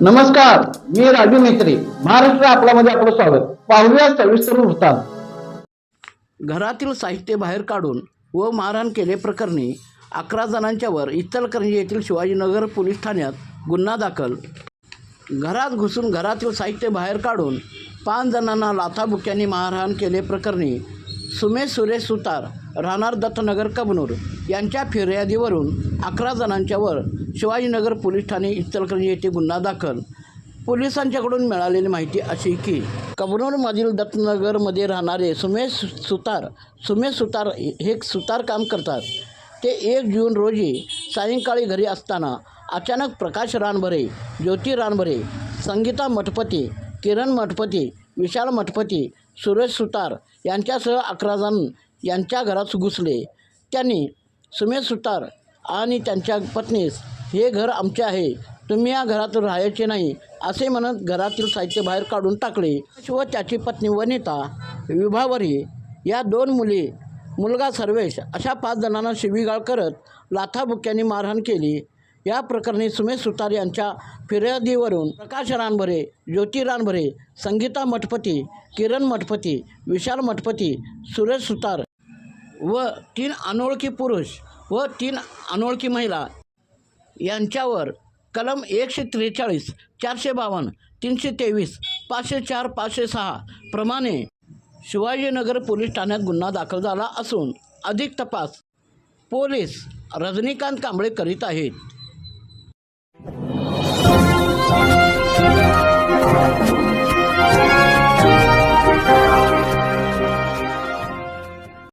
नमस्कार मी राजू मेत्री महाराष्ट्र आपल्यामध्ये आपलं स्वागत. पाहूया सविस्तर वृत्तांत. घरातील साहित्य बाहेर काढून व मारहाण केल्याप्रकरणी अकरा जणांच्यावर इचलकरंजी येथील शिवाजीनगर पोलीस ठाण्यात गुन्हा दाखल. घरात घुसून घरातील साहित्य बाहेर काढून पाच जणांना लाथाबुक्यांनी मारहाण केल्याप्रकरणी सुमेश सुरेश सुतार राहणार दत्तनगर कबनूर यांच्या फिर्यादीवरून अकरा जणांच्यावर शिवाजीनगर पोलीस ठाणे इचलकरंजी येथे गुन्हा दाखल. पोलिसांच्याकडून मिळालेली माहिती अशी की कबनूरमधील दत्तनगरमध्ये राहणारे सुमेश सुतार सुमेश सुतार हे सुतार काम करतात. ते एक जून रोजी सायंकाळी घरी असताना अचानक प्रकाश रानभरे ज्योती रानभरे संगीता मठपती किरण मठपती विशाल मठपती सुरेश सुतार यांच्यासह अकरा जण यांच्या घरात घुसले. त्यांनी सुमेश सुतार आणि त्यांच्या पत्नीस हे घर आमचे आहे. तुम्ही या घरात राहायचे नाही असे म्हणत घरातील साहित्य बाहेर काढून टाकले व त्याची पत्नी वनिता विभावरी या दोन मुली मुलगा सर्वेश अशा पाच जणांना शिवीगाळ करत लाथाबुक्यांनी मारहाण केली. या प्रकरणी सुमेश सुतार यांच्या फिर्यादीवरून प्रकाश रानभरे ज्योती रानभरे संगीता मठपती किरण मठपती विशाल मठपती सुरेश सुतार व तीन अनोळखी पुरुष व तीन अनोळखी महिला यांच्यावर कलम एकशे त्रेचाळीस चारशे बावन्न तीनशे तेवीस पाचशे चार पाचशे सहा प्रमाणे शिवाजीनगर पोलीस ठाण्यात गुन्हा दाखल झाला असून अधिक तपास पोलीस रजनीकांत कांबळे करीत आहेत. Thank you.